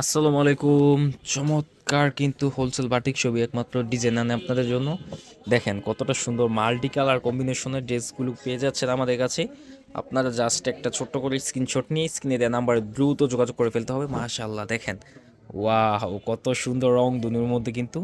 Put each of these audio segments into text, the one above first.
আসসালামু আলাইকুম। চমৎকার কিন্তু হোলসেল বাটিক ছবি একমাত্র ডিজাইন আনে আপনাদের জন্য। দেখেন, কতটা সুন্দর মাল্টি কালার কম্বিনেশনের ড্রেসগুলো পেয়ে যাচ্ছেন আমাদের কাছে। আপনারা জাস্ট একটা ছোট্ট করে স্ক্রিনশট নিয়ে স্ক্রিনে দেওয়া নাম্বারে দ্রুত যোগাযোগ করে ফেলতে হবে। মাশাআল্লাহ, দেখেন। ওয়াও কত সুন্দর রং দুনির মধ্যে কিন্তু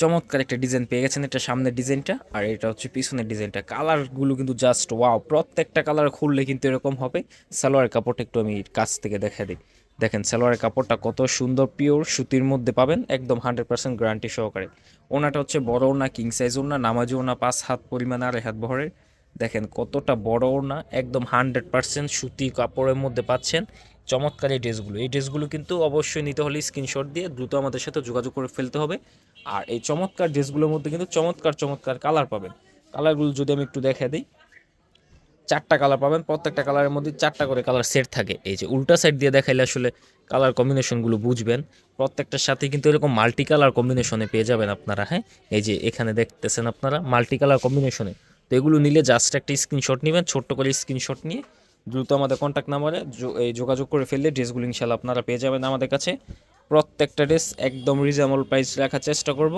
চমৎকার একটা ডিজাইন পেয়ে গেছেন। এটা সামনের ডিজাইনটা আর এটা হচ্ছে পিছনের ডিজাইনটা কালারগুলো কিন্তু জাস্ট ওয়াও প্রত্যেকটা কালার খুললে কিন্তু এরকম হবে। সালোয়ার কাপড়টা একটু আমি কাছ থেকে দেখা দিই। দেখেন সালোয়ারের কাপড়টা কত সুন্দর পিওর সুতির মধ্যে পাবেন, একদম হান্ড্রেড পার্সেন্ট গ্যারান্টি সহকারে। ওনাটা হচ্ছে বড় ওনা কিং সাইজ ওনা নামাজি ওনা পাঁচ হাত পরিমাণ আর হাত বহরের। দেখেন কতটা বড় ওনা একদম হান্ড্রেড পার্সেন্ট সুতি কাপড়ের মধ্যে পাচ্ছেন চমৎকার এই ড্রেসগুলো। এই ড্রেসগুলো কিন্তু অবশ্যই নিতে হলে স্ক্রিনশট দিয়ে দ্রুত আমাদের সাথে যোগাযোগ করে ফেলতে হবে। আর এই চমৎকার ড্রেসগুলোর মধ্যে কিন্তু চমৎকার চমৎকার কালার পাবেন। কালারগুলো যদি আমি একটু দেখা দিই চারটা কালার পাবেন, প্রত্যেকটা কালারের মধ্যে চারটা করে কালার সেট থাকে। এই যে উল্টা সাইড দিয়ে দেখাইলে আসলে কালার কম্বিনেশনগুলো বুঝবেন। প্রত্যেকটার সাথে কিন্তু এরকম মাল্টি কালার কম্বিনেশনে পেয়ে যাবেন আপনারা হ্যাঁ? এই যে এখানে দেখতেছেন আপনারা মাল্টি কালার কম্বিনেশনে তো এগুলো নিলে জাস্ট একটা স্ক্রিনশট নেবেন, ছোট্ট করে স্ক্রিনশট নিয়ে দ্রুত আমাদের কন্ট্যাক্ট নাম্বারে এই যোগাযোগ করে ফেললে ড্রেসগুলো ইনশাল্লাহ আপনারা পেয়ে যাবেন আমাদের কাছে। প্রত্যেকটা ড্রেস একদম রিজনেবল প্রাইস রাখার চেষ্টা করব।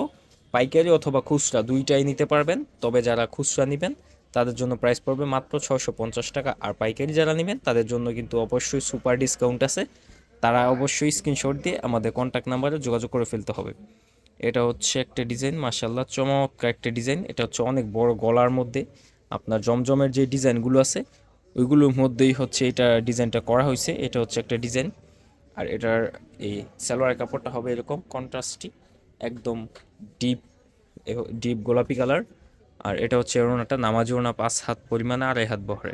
পাইকারি অথবা খুচরা দুইটাই নিতে পারবেন, তবে যারা খুচরা নেবেন তাদের জন্য প্রাইস পড়বে মাত্র ছশো পঞ্চাশ টাকা। আর পাইকারি যারা নেবেন, তাদের জন্য কিন্তু অবশ্যই সুপার ডিসকাউন্ট আছে। তারা অবশ্যই স্ক্রিনশট দিয়ে আমাদের কন্ট্যাক্ট নাম্বারে যোগাযোগ করে ফেলতে হবে। এটা হচ্ছে একটা ডিজাইন মাসাল্লাহ চমৎকার একটা ডিজাইন এটা হচ্ছে অনেক বড় গলার মধ্যে আপনার জমজমের যে ডিজাইনগুলো আছে, ওইগুলোর মধ্যেই হচ্ছে এটা ডিজাইনটা করা হয়েছে। এটা হচ্ছে একটা ডিজাইন আর এটার এই সালোয়ার কাপড়টা হবে এরকম কন্ট্রাস্টি একদম ডিপ ডিপ গোলাপি কালার আর এটা হচ্ছে ওনাটা নামাজি ওনা পাঁচ হাত পরিমাণে আড়াই হাত বহরে।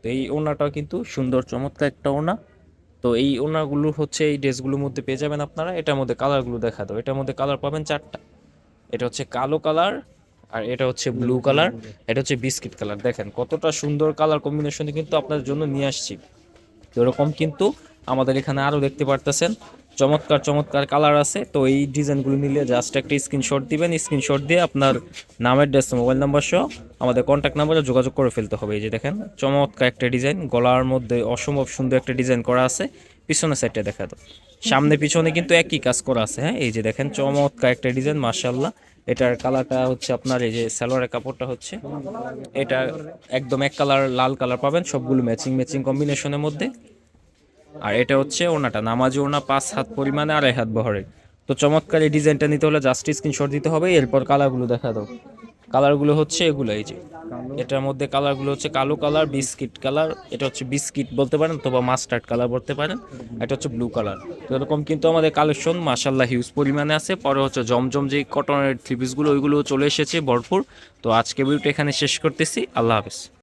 তো এই ওনাটাও কিন্তু সুন্দর চমৎকার একটা ওনা। তো এই ওনাগুলো হচ্ছে এই ড্রেসগুলোর মধ্যে পেয়ে যাবেন আপনারা। এটার মধ্যে কালারগুলো দেখা দাও। এটার মধ্যে কালার পাবেন চারটা। এটা হচ্ছে কালো কালার আর এটা হচ্ছে ব্লু কালার। এটা হচ্ছে বিস্কিট কালার। দেখেন কতটা সুন্দর কালার কম্বিনেশন কিন্তু আপনাদের জন্য নিয়ে আসছি। এরকম কিন্তু আমাদের এখানে আরও দেখতে পারতেছেন। চমৎকার চমৎকার কালার আছে। তো এই ডিজাইনগুলো নিলে জাস্ট একটা স্ক্রিনশট দিবেন। স্ক্রিনশট দিয়ে আপনার নামের ড্রেস মোবাইল নাম্বার সহ আমাদের কন্ট্যাক্ট নাম্বারে যোগাযোগ করে ফেলতে হবে। এই যে দেখেন, চমৎকার একটা ডিজাইন গলার মধ্যে অসম্ভব সুন্দর একটা ডিজাইন করা আছে। পিছনের সাইডটা দেখা দাও। সামনে, পিছনে কিন্তু একই কাজ করা আছে হ্যাঁ? এই যে দেখেন, চমৎকার একটা ডিজাইন মার্শাল্লাহ এটার কালারটা হচ্ছে আপনার এই যে সালোয়ারের কাপড়টা হচ্ছে। এটা একদম এক কালার লাল কালার পাবেন। সবগুলো ম্যাচিং ম্যাচিং কম্বিনেশনের মধ্যে। আর এটা হচ্ছে ওনাটা নামাজি ওনা পাঁচ হাত পরিমাণে আড়াই হাত বহরের তো চমৎকার এই ডিজাইনটা নিতে হলে জাস্ট স্ক্রিনশট দিতে হবে, এরপর কালারগুলো দেখা দাও। কালারগুলো হচ্ছে এগুলো, এই যে। এটার মধ্যে কালারগুলো হচ্ছে কালো কালার বিস্কিট কালার এটা হচ্ছে বিস্কিট বলতে পারেন অথবা মাস্টার্ড কালার বলতে পারেন এটা হচ্ছে ব্লু কালার তো এরকম কিন্তু আমাদের কালেকশন মাসাল্লাহ হিউজ পরিমাণে আছে। পরে হচ্ছে জমজম যে কটনের থ্রি পিসগুলো ওইগুলো চলে এসেছে ভরপুর। তো আজকে ভিডিওটা এখানে শেষ করতেছি। আল্লাহ হাফেজ।